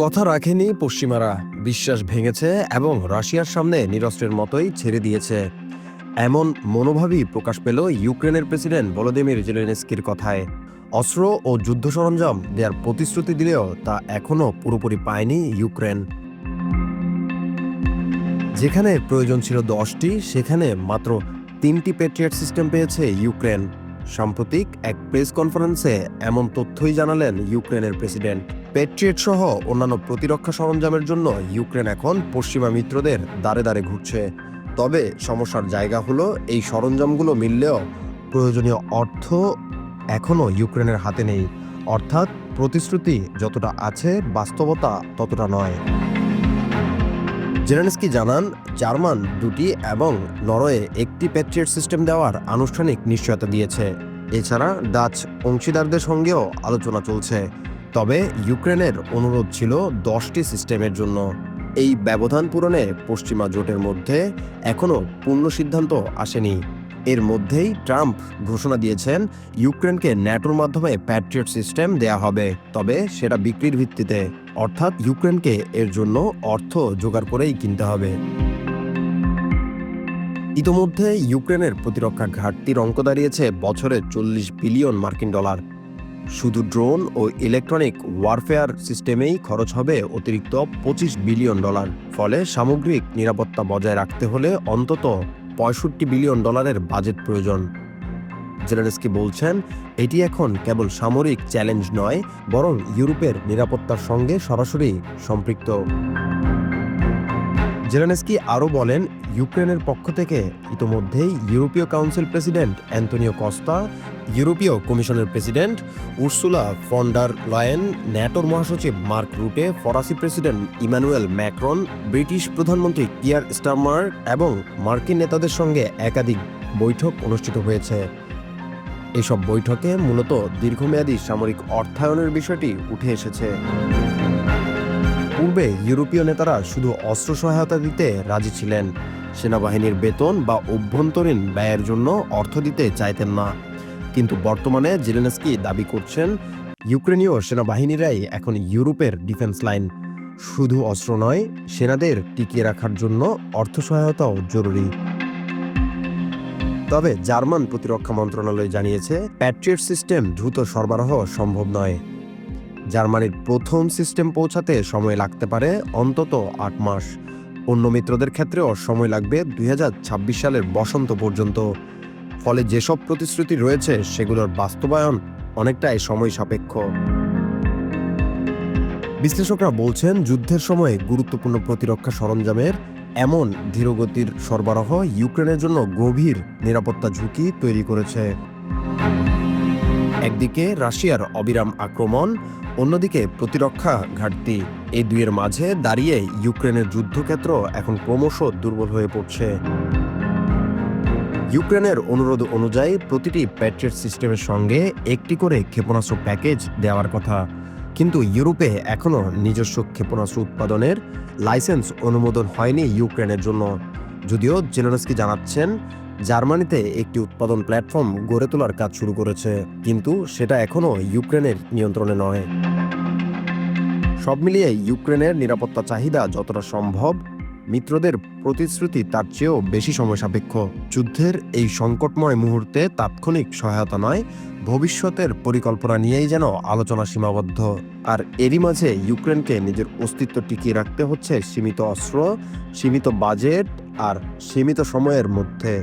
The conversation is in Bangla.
কথা রাখেনি পশ্চিমারা। বিশ্বাস ভেঙেছে এবং রাশিয়ার সামনে নিরস্ত্রের মতোই ছেড়ে দিয়েছে। এমন মনোভাবই প্রকাশ পেল ইউক্রেনের প্রেসিডেন্ট ভলোদিমির জেলেনস্কির কথায়। অস্ত্র ও যুদ্ধ সরঞ্জাম দেওয়ার প্রতিশ্রুতি দিলেও তা এখনও পুরোপুরি পায়নি ইউক্রেন। যেখানে প্রয়োজন ছিল দশটি, সেখানে মাত্র তিনটি পেট্রিয়ট সিস্টেম পেয়েছে ইউক্রেন। সাম্প্রতিক এক প্রেস কনফারেন্সে এমন তথ্যই জানালেন ইউক্রেনের প্রেসিডেন্ট। পেট্রিয়ট সহ অন্যান্য প্রতিরক্ষা সরঞ্জামের জন্য ইউক্রেন এখন পশ্চিমা মিত্রদের দাঁড়ে দাঁড়ে ঘুরছে। তবে সমস্যার জায়গা হলো এই সরঞ্জামগুলো মিললেও প্রয়োজনীয় অর্থ এখনও ইউক্রেনের হাতে নেই। অর্থাৎ প্রতিশ্রুতি যতটা আছে বাস্তবতা ততটা নয়। জেলেনস্কি জানান, জার্মান, দুটি এবং নরওয়ে একটি প্যাট্রিয়ট সিস্টেম দেওয়ার আনুষ্ঠানিক নিশ্চয়তা দিয়েছে। এছাড়া ডাচ অংশীদারদের সঙ্গেও আলোচনা চলছে। তবে ইউক্রেনের অনুরোধ ছিল দশটি সিস্টেমের জন্য। এই ব্যবধান পূরণে পশ্চিমা জোটের মধ্যে এখনও পূর্ণ সিদ্ধান্ত আসেনি। এর মধ্যেই ট্রাম্প ঘোষণা দিয়েছেন, ইউক্রেনকে ন্যাটোর মাধ্যমে প্যাট্রিয়ট সিস্টেম দেয়া হবে, তবে সেটা বিক্রির ভিত্তিতে। অর্থাৎ ইউক্রেনকে এর জন্য অর্থ জোগাড় করেই কিনতে হবে। ইতোমধ্যে ইউক্রেনের প্রতিরক্ষা ঘাটতির অঙ্ক দাঁড়িয়েছে বছরে চল্লিশ বিলিয়ন মার্কিন ডলার। শুধু ড্রোন ও ইলেকট্রনিক ওয়ারফেয়ার সিস্টেমেই খরচ হবে অতিরিক্ত পঁচিশ বিলিয়ন ডলার। ফলে সামগ্রিক নিরাপত্তা বজায় রাখতে হলে অন্তত পঁয়ষট্টি বিলিয়ন ডলারের বাজেট প্রয়োজন। জেলেনস্কি বলছেন, এটি এখন কেবল সামরিক চ্যালেঞ্জ নয়, বরং ইউরোপের নিরাপত্তার সঙ্গে সরাসরি সম্পৃক্ত। জেলেনস্কি আরও বলেন ইউক্রেনের পক্ষ থেকে ইতোমধ্যেই ইউরোপীয় কাউন্সিল প্রেসিডেন্ট অ্যান্তনিও কস্তা, ইউরোপীয় কমিশনের প্রেসিডেন্ট উর্সুলা ফন্ডার লয়েন, ন্যাটোর মহাসচিব মার্ক রুটে, ফরাসি প্রেসিডেন্ট ইমানুয়েল ম্যাক্রন, ব্রিটিশ প্রধানমন্ত্রী কিয়ার স্টারমার এবং মার্কিন নেতাদের সঙ্গে একাধিক বৈঠক অনুষ্ঠিত হয়েছে। এসব বৈঠকে মূলত দীর্ঘমেয়াদী সামরিক অর্থায়নের বিষয়টি উঠে এসেছে। পূর্বে ইউরোপীয় নেতারা শুধু অস্ত্র সহায়তা দিতে রাজি ছিলেন সেনাবাহিনীর বেতন বা অভ্যন্তরীণ ব্যয়ের জন্য অর্থ দিতে চাইতেন না। কিন্তু বর্তমানে জেলেনস্কি দাবি করছেন, ইউক্রেনীয় সেনাবাহিনীরাই এখন ইউরোপের ডিফেন্স লাইন। শুধু অস্ত্র নয়, সেনাদের টিকিয়ে রাখার জন্য অর্থ সহায়তাও জরুরি। তবে জার্মান প্রতিরক্ষা মন্ত্রণালয় জানিয়েছে, প্যাট্রিয়ট সিস্টেম দ্রুত সরবরাহ সম্ভব নয়। জার্মানির প্রথম সিস্টেম পৌঁছাতে সময় লাগতে পারে অন্তত আট মাস। অন্য মিত্রদের ক্ষেত্রেও সময় লাগবে দুই হাজার ছাব্বিশ সালের বসন্ত পর্যন্ত। ফলে যেসব প্রতিশ্রুতি রয়েছে, সেগুলোর বাস্তবায়ন অনেকটাই সময় সাপেক্ষ। বিশ্লেষকরা বলছেন, যুদ্ধের সময় গুরুত্বপূর্ণ প্রতিরক্ষা সরঞ্জামের এমন ধীরগতির সরবরাহ ইউক্রেনের জন্য গভীর নিরাপত্তা ঝুঁকি তৈরি করেছে। একদিকে রাশিয়ার অবিরাম আক্রমণ, অন্যদিকে প্রতিরক্ষা ঘাটতি। এই দুইয়ের মাঝে দাঁড়িয়ে ইউক্রেনের যুদ্ধক্ষেত্র এখন ক্রমশ দুর্বল হয়ে পড়ছে। ইউক্রেনের অনুরোধ অনুযায়ী প্রতিটি প্যাট্রিয়ট সিস্টেমের সঙ্গে একটি করে ক্ষেপণাস্ত্র প্যাকেজ দেওয়ার কথা। কিন্তু ইউরোপে এখনও নিজস্ব ক্ষেপণাস্ত্র উৎপাদনের লাইসেন্স অনুমোদন হয়নি ইউক্রেনের জন্য। যদিও জেলেনস্কি জানাচ্ছেন জার্মানিতে একটি উৎপাদন প্ল্যাটফর্ম গড়ে তোলার কাজ শুরু করেছে, কিন্তু সেটা এখনও ইউক্রেনের নিয়ন্ত্রণে নয়। সব মিলিয়ে ইউক্রেনের নিরাপত্তা চাহিদা যতটা সম্ভব, মিত্রদের প্রতিশ্রুতি তার চেয়েও বেশি সময় সাপেক্ষ যুদ্ধের এই সংকটময় মুহূর্তে তাৎক্ষণিক সহায়তা নয়, ভবিষ্যতের পরিকল্পনা নিয়েই যেন আলোচনা সীমাবদ্ধ। আর এরই মাঝে ইউক্রেনকে নিজের অস্তিত্ব টিকিয়ে রাখতে হচ্ছে সীমিত অস্ত্র, সীমিত বাজেট আর সীমিত সময়ের মধ্যে।